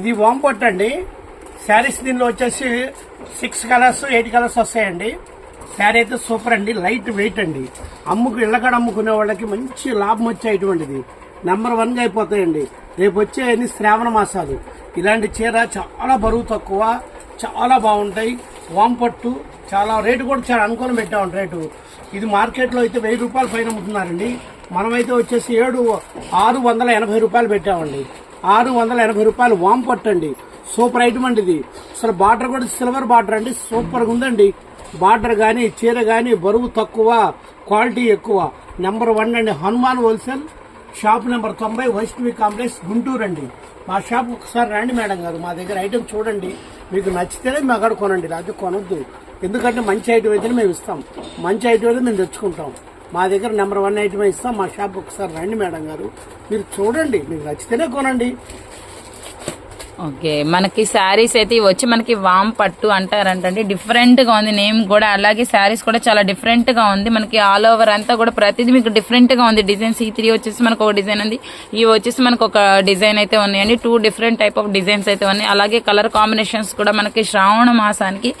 ఇది వాంపట్ అండి. శారీస్ దీనిలో వచ్చేసి సిక్స్ కలర్స్ ఎయిట్ కలర్స్ వస్తాయండి. శారీ అయితే సూపర్ అండి. లైట్ వెయిట్ అండి. అమ్ముకు ఇళ్ళకడ అమ్ముకునే వాళ్ళకి మంచి లాభం వచ్చేటువంటిది. నెంబర్ వన్గా అయిపోతాయండి. రేపు వచ్చే అన్ని శ్రావణ మాసాలు. ఇలాంటి చీర చాలా బరువు తక్కువ చాలా బాగుంటాయి. వాంపట్టు చాలా రేటు కూడా చాలా అనుకూలం పెట్టామండి రేటు. ఇది మార్కెట్లో అయితే వెయ్యి రూపాయల పైన అమ్ముతున్నారండి. మనమైతే వచ్చేసి ఏడు ఆరు వందల ఎనభై రూపాయలు పెట్టామండి. ఆరు వందల ఎనభై రూపాయలు వాంపట్టు అండి సూపర్ ఐటమ్ అండి ఇది. అసలు బార్డర్ కూడా సిల్వర్ బార్డర్ అండి. సూపర్గా ఉందండి. బార్డర్ కానీ చీర కానీ బరువు తక్కువ క్వాలిటీ ఎక్కువ. నెంబర్ వన్ అండి హనుమాన్ హోల్సేల్. షాప్ నెంబర్ తొంభై వైష్ణవి కాంప్లెక్స్ గుంటూరు అండి. మా షాప్ ఒకసారి రండి మేడం గారు. మా దగ్గర ఐటమ్ చూడండి. మీకు నచ్చితేనే మా అక్కడ కొనండి. లేకపోతే కొనొద్దు. ఎందుకంటే మంచి ఐటమ్ అయితేనే మేము ఇస్తాం. మంచి ఐటమ్ అయితే మేము తెచ్చుకుంటాం. మా దగ్గర నెంబర్ వన్ ఐటమ్ ఇస్తాం. మా షాప్ ఒకసారి రండి మేడం గారు. మీరు చూడండి మీకు నచ్చితేనే కొనండి. ఓకే. మనకి శారీస్ అయితే వచ్చి మనకి వామ్ పట్టు అంటారంటండి. డిఫరెంట్గా ఉంది నేమ్ కూడా. అలాగే శారీస్ కూడా చాలా డిఫరెంట్గా ఉంది. మనకి ఆల్ ఓవర్ అంతా కూడా ప్రతిదీ మీకు డిఫరెంట్గా ఉంది. డిజైన్ ఈ త్రీ వచ్చేసి మనకు ఒక డిజైన్ ఉంది. ఇవి వచ్చేసి మనకు ఒక డిజైన్ అయితే ఉన్నాయండి. Two different type of designs అయితే ఉన్నాయి. అలాగే కలర్ కాంబినేషన్స్ కూడా మనకి శ్రావణ మాసానికి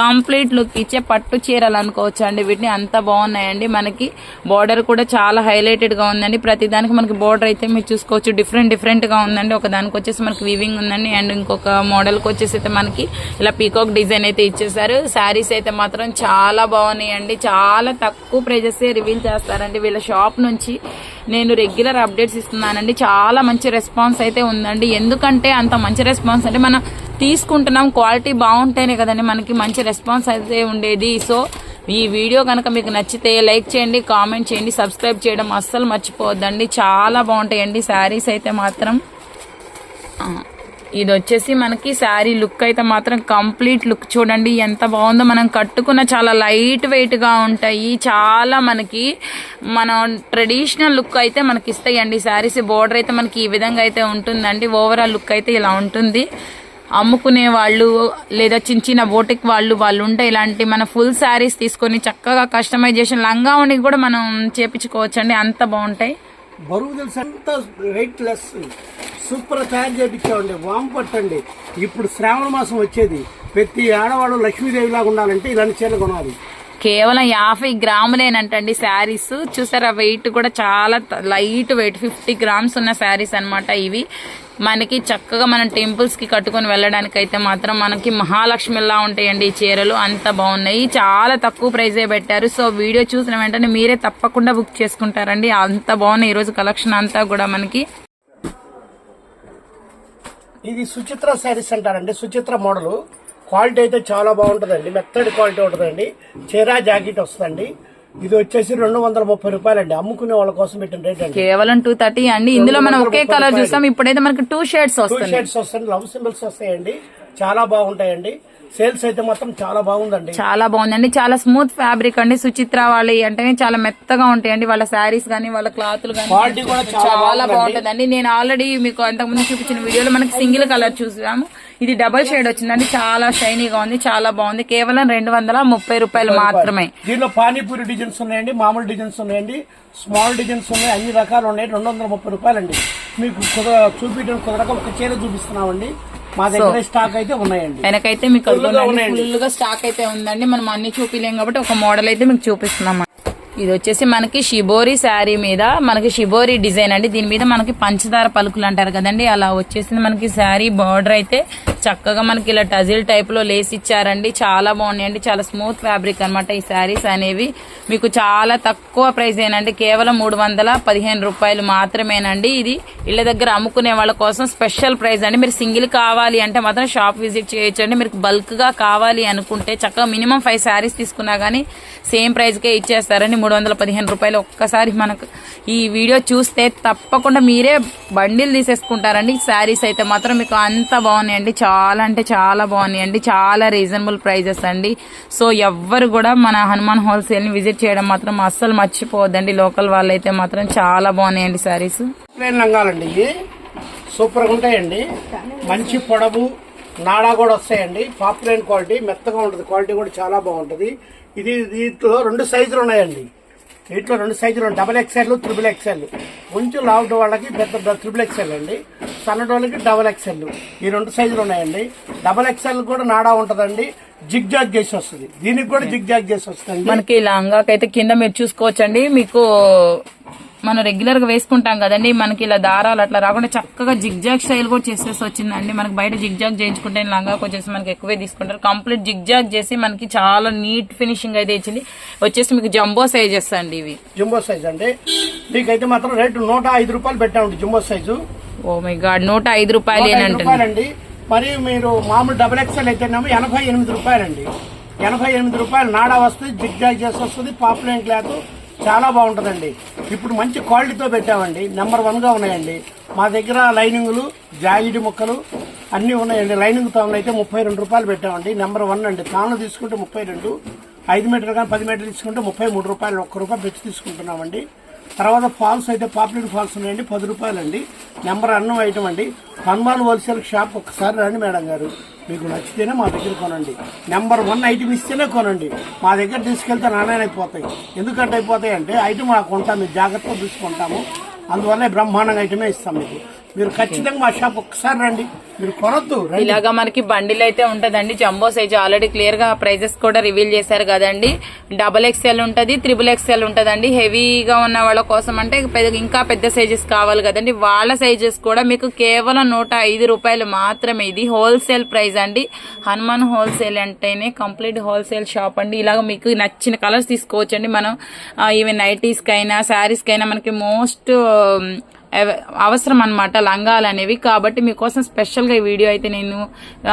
కంప్లీట్ లుక్ ఇచ్చే పట్టు చీరలు అనుకోవచ్చు అండి వీటిని అంత బాగున్నాయండి. మనకి బార్డర్ కూడా చాలా హైలైటెడ్గా ఉందండి. ప్రతి దానికి మనకి బార్డర్ అయితే మీరు చూసుకోవచ్చు. డిఫరెంట్ డిఫరెంట్గా ఉందండి. ఒక దానికి వచ్చేసి మనకి వివింగ్ ఉందండి. అండ్ ఇంకొక మోడల్కి వచ్చేసి అయితే మనకి ఇలా పీకాక్ డిజైన్ అయితే ఇచ్చేసారు శారీస్ అయితే మాత్రం చాలా బాగున్నాయండి. చాలా తక్కువ ప్రైజెస్ రివీల్ చేస్తారండి వీళ్ళ షాప్ నుంచి. నేను రెగ్యులర్ అప్డేట్స్ ఇస్తున్నానండి. చాలా మంచి రెస్పాన్స్ అయితే ఉందండి. ఎందుకంటే అంత మంచి రెస్పాన్స్ అంటే మనం తీసుకుంటున్నాం క్వాలిటీ బాగుంటేనే కదండి మనకి మంచి రెస్పాన్స్ అయితే ఉండేది. సో ఈ వీడియో కనుక మీకు నచ్చితే లైక్ చేయండి కామెంట్ చేయండి సబ్స్క్రైబ్ చేయడం అస్సలు మర్చిపోవద్దండి. చాలా బాగుంటాయండి శారీస్ అయితే మాత్రం. ఇది వచ్చేసి మనకి శారీ లుక్ అయితే మాత్రం కంప్లీట్ లుక్. చూడండి ఎంత బాగుందో మనం కట్టుకున్న చాలా లైట్ వెయిట్గా ఉంటాయి. చాలా మనకి మనం ట్రెడిషనల్ లుక్ అయితే మనకి ఇస్తాయండి. శారీస్ బోర్డర్ అయితే మనకి ఈ విధంగా అయితే ఉంటుందండి. ఓవరాల్ లుక్ అయితే ఇలా ఉంటుంది. అమ్ముకునే వాళ్ళు లేదా చిన్న చిన్న బోటిక్ వాళ్ళు వాళ్ళు ఉంటే ఇలాంటి మన ఫుల్ శారీస్ తీసుకొని చక్కగా కస్టమైజేషన్ లంగా ఉండి కూడా మనం చేపించుకోవచ్చండి. అంత బాగుంటాయి. బరువు తెలుసు అంత వెయిట్ లెస్ సూపర్ తయారు చేయించామండి వాము పట్టండి. ఇప్పుడు శ్రావణ మాసం వచ్చేది. ప్రతి ఆడవాడు లక్ష్మీదేవి లాగా ఉండాలంటే ఇలాంటి చీరలు కొనాలి. కేవలం యాభై గ్రాములేనంటండి శారీస్. చూసారా వెయిట్ కూడా చాలా లైట్ వెయిట్ ఫిఫ్టీ గ్రామ్స్ ఉన్న శారీస్ అన్నమాట ఇవి. మనకి చక్కగా మనం టెంపుల్స్కి కట్టుకొని వెళ్ళడానికి అయితే మాత్రం మనకి మహాలక్ష్మిలా ఉంటాయండి ఈ చీరలు. అంత బాగున్నాయి. చాలా తక్కువ ప్రైజే పెట్టారు. సో వీడియో చూసిన వెంటనే మీరే తప్పకుండా బుక్ చేసుకుంటారండి. అంత బాగున్నాయి. ఈరోజు కలెక్షన్ అంతా కూడా మనకి. ఇది సుచిత్ర శారీస్ అంటారండి. సుచిత్ర మోడల్. క్వాలిటీ అయితే చాలా బాగుంటుందండి. మెత్తడి క్వాలిటీ ఉంటుందండి. చీర జాకెట్ వస్తుందండి. ఇది వచ్చేసి రెండు వందల ముప్పై రూపాయలండి. అమ్ముకునే వాళ్ళ కోసం పెట్టిన రేట్ అండి. కేవలం టూ థర్టీ అండి. ఇందులో మనం ఒకే కలర్ చూస్తాం. ఇప్పుడైతే మనకి టూ షేడ్స్ టూ షేడ్స్ వస్తాయి లవ్ సింబల్స్ వస్తాయండి. చాలా బాగుంటాయండి. సేల్స్ అయితే మాత్రం చాలా బాగుందండి. చాలా బాగుందండి. చాలా స్మూత్ ఫ్యాబ్రిక్ అండి. సుచిత్ర వాళ్ళ అంటేనే చాలా మెత్తగా ఉంటాయండి. వాళ్ళ శారీస్ గానీ వాళ్ళ క్లాతులు కూడా చాలా బాగుంటుందండి. నేను ఆల్రెడీ మీకు అంతకుముందు చూపించిన వీడియోలో మనకి సింగిల్ కలర్ చూసాము. ఇది డబల్ షేడ్ వచ్చిందండి. చాలా షైనీగా ఉంది. చాలా బాగుంది. కేవలం రెండు వందల ముప్పై రూపాయలు మాత్రమే. దీనిలో పానీపూరి డిజైన్స్ ఉన్నాయండి. మామూలు డిజైన్స్ ఉన్నాయండి. స్మాల్ డిజైన్స్ ఉన్నాయి. అన్ని రకాలు ఉన్నాయి. రెండు వందల ముప్పై రూపాయలండి. మీకు చూపించడం కుదరక ఒక చీర చూపిస్తున్నామండి. మా దగ్గర స్టాక్ అయితే ఉన్నాయండి. వెనకైతే మీకు ఫుల్గా స్టాక్ అయితే ఉందండి. మనం అన్ని చూపిలేం కాబట్టి ఒక మోడల్ అయితే మీకు చూపిస్తున్నాం ఇది వచ్చేసి మనకి షిబోరి శారీ మీద మనకి షిబోరి డిజైన్ అండి. దీని మీద మనకి పంచదార పలుకులు అంటారు కదండి. అలా వచ్చేసింది మనకి శారీ బార్డర్ అయితే చక్కగా మనకి ఇలా టజిల్ టైప్లో లేస్ ఇచ్చారండి. చాలా బాగున్నాయండి. చాలా స్మూత్ ఫ్యాబ్రిక్ అన్నమాట ఈ శారీస్ అనేవి. మీకు చాలా తక్కువ ప్రైస్ ఏనండి. కేవలం మూడు వందల పదిహేను రూపాయలు మాత్రమేనండి. ఇది ఇళ్ళ దగ్గర అమ్ముకునే వాళ్ళ కోసం స్పెషల్ ప్రైస్ అండి. మీరు సింగిల్ కావాలి అంటే మాత్రం షాప్ విజిట్ చేయొచ్చండి. మీరు బల్క్గా కావాలి అనుకుంటే చక్కగా మినిమం ఫైవ్ శారీస్ తీసుకున్నా కానీ సేమ్ ప్రైస్కే ఇచ్చేస్తారండి. మూడు వందల పదిహేను రూపాయలు ఒక్కసారి మనకు ఈ వీడియో చూస్తే తప్పకుండా మీరే బండిల్ తీసేసుకుంటారండి. శారీస్ అయితే మాత్రం మీకు అంత బాగున్నాయండి. చాలా చాలా అంటే చాలా బాగున్నాయండి. చాలా రీజనబుల్ ప్రైజెస్ అండి. సో ఎవ్వరు కూడా మన హనుమాన్ హోల్సేల్ని విజిట్ చేయడం మాత్రం అస్సలు మర్చిపోవద్దండి. లోకల్ వాళ్ళైతే మాత్రం చాలా బాగున్నాయండి శారీస్ రంగాలండి లంగాలండి ఇవి. సూపర్గా ఉంటాయండి. మంచి పొడవు నాడా కూడా వస్తాయండి. పాపులర్ క్వాలిటీ మెత్తగా ఉంటుంది. క్వాలిటీ కూడా చాలా బాగుంటుంది. ఇది దీంట్లో రెండు సైజులు ఉన్నాయండి. వీటిలో రెండు సైజులు డబల్ ఎక్స్ఎల్ త్రిబుల్ ఎక్స్ఎల్ కొంచెం లావుడ్ వాళ్ళకి పెద్ద త్రిబుల్ ఎక్స్ఎల్ అండి. సన్నటి వాళ్ళకి డబల్ ఎక్స్ఎల్ ఈ రెండు సైజులు ఉన్నాయండి. డబల్ ఎక్స్ఎల్ కూడా నాడా ఉంటదండి. జిగ్ జాగ్ చేసి వస్తుంది. దీనికి కూడా జిగ్ జాగ్ చేసి వస్తుంది మనకి లంగాకైతే కింద మీరు చూసుకోవచ్చండి. మీకు మనం రెగ్యులర్గా వేసుకుంటాం కదండి. మనకి ఇలా దారాలు అట్లా రాకుండా చక్కగా జిగ్జాగ్ స్టైల్ కూడా చేసేసి వచ్చిందండి. మనకి బయట జిగ్జాగ్ చేయించుకుంటే లంగాకి వచ్చేసి మనకి ఎక్కువే తీసుకుంటారు. కంప్లీట్ జిగ్జాగ్ చేసి మనకి చాలా నీట్ ఫినిషింగ్ అయితే ఇచ్చింది. వచ్చేసి మీకు జంబో సైజెస్ అండి ఇవి. జంబో సైజ్ అండి. మీకైతే మాత్రం రేటు నూట ఐదు రూపాయలు పెట్టామండి jumbo size oh my god నూట ఐదు రూపాయలు రూపాయలండి. మరి మీరు మామూలు డబుల్ ఎక్స్ఎల్ అయితేనేమో ఎనభై ఎనిమిది రూపాయలండి. ఎనభై ఎనిమిది రూపాయలు నాడా వస్తుంది జిగ్ జాగ్ చేసి వస్తుంది పాపులర్ క్లాత్ చాలా బాగుంటుందండి. ఇప్పుడు మంచి క్వాలిటీతో పెట్టామండి. నెంబర్ వన్గా ఉన్నాయండి. మా దగ్గర లైనింగులు జాయిడ్ ముక్కలు అన్నీ ఉన్నాయండి. లైనింగ్ తాను అయితే ముప్పై రెండు రూపాయలు పెట్టామండి. నెంబర్ వన్ అండి. తాను తీసుకుంటే ముప్పై రెండు ఐదు మీటర్లు కానీ పది మీటర్లు తీసుకుంటే ముప్పై మూడు రూపాయలు ఒక్క రూపాయి పెంచి తీసుకుంటున్నామండి. తర్వాత ఫాల్స్ అయితే పాపులర్ ఫాల్స్ ఉన్నాయండి. పది రూపాయలండి. నెంబర్ అన్నం ఐటమ్ అండి. హనుమాన్ హోల్సేల్ షాప్ ఒకసారి రండి మేడం గారు. మీకు నచ్చితేనే మా దగ్గర కొనండి. నెంబర్ వన్ ఐటమ్ ఇస్తేనే కొనండి. మా దగ్గర తీసుకెళ్తే నాణ్యన అయిపోతాయి. ఎందుకంటే అయిపోతాయి అంటే ఐటమ్ మాకు ఉంటాం. మీరు జాగ్రత్తగా తీసుకుంటాము అందువల్ల బ్రహ్మాండంగా ఐటమే ఇస్తాం మీకు. మీరు ఖచ్చితంగా మా షాప్ ఒకసారి రండి. మీరు కొనొద్దు ఇలాగా మనకి బండిల్ అయితే ఉంటదండి. జంబో సైజ్ ఆల్రెడీ క్లియర్గా ప్రైజెస్ కూడా రివీల్ చేశారు కదండి. డబల్ ఎక్స్ఎల్ ఉంటది త్రిబుల్ ఎక్స్ఎల్ ఉంటదండి. హెవీగా ఉన్న వాళ్ళ కోసం అంటే పెద్ద- ఇంకా పెద్ద సైజెస్ కావాలి కదండి. వాళ్ళ సైజెస్ కూడా మీకు కేవలం నూట ఐదు రూపాయలు మాత్రమే. ఇది హోల్సేల్ ప్రైస్ అండి. హనుమాన్ హోల్సేల్ అంటేనే కంప్లీట్ హోల్సేల్ షాప్ అండి. ఇలాగ మీకు నచ్చిన కలర్స్ తీసుకోవచ్చండి. మనం ఈవెన్ నైటీస్ కైనా శారీస్ కైనా మనకి మోస్ట్ అవసరం అనమాట లంగాలు అనేవి కాబట్టి మీకోసం స్పెషల్గా ఈ వీడియో అయితే నేను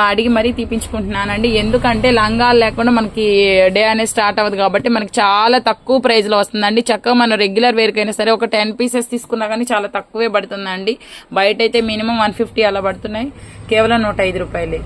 అడిగి మరీ తీపించుకుంటున్నానండి. ఎందుకంటే లంగాలు లేకుండా మనకి డే అనేది స్టార్ట్ అవ్వదు కాబట్టి మనకి చాలా తక్కువ ప్రైజ్లో వస్తుందండి. చక్కగా మనం రెగ్యులర్ వేరుకైనా సరే ఒక టెన్ పీసెస్ తీసుకున్నా కానీ చాలా తక్కువే పడుతుందండి. బయట అయితే మినిమం వన్ ఫిఫ్టీ అలా పడుతున్నాయి. కేవలం నూట ఐదు రూపాయలే.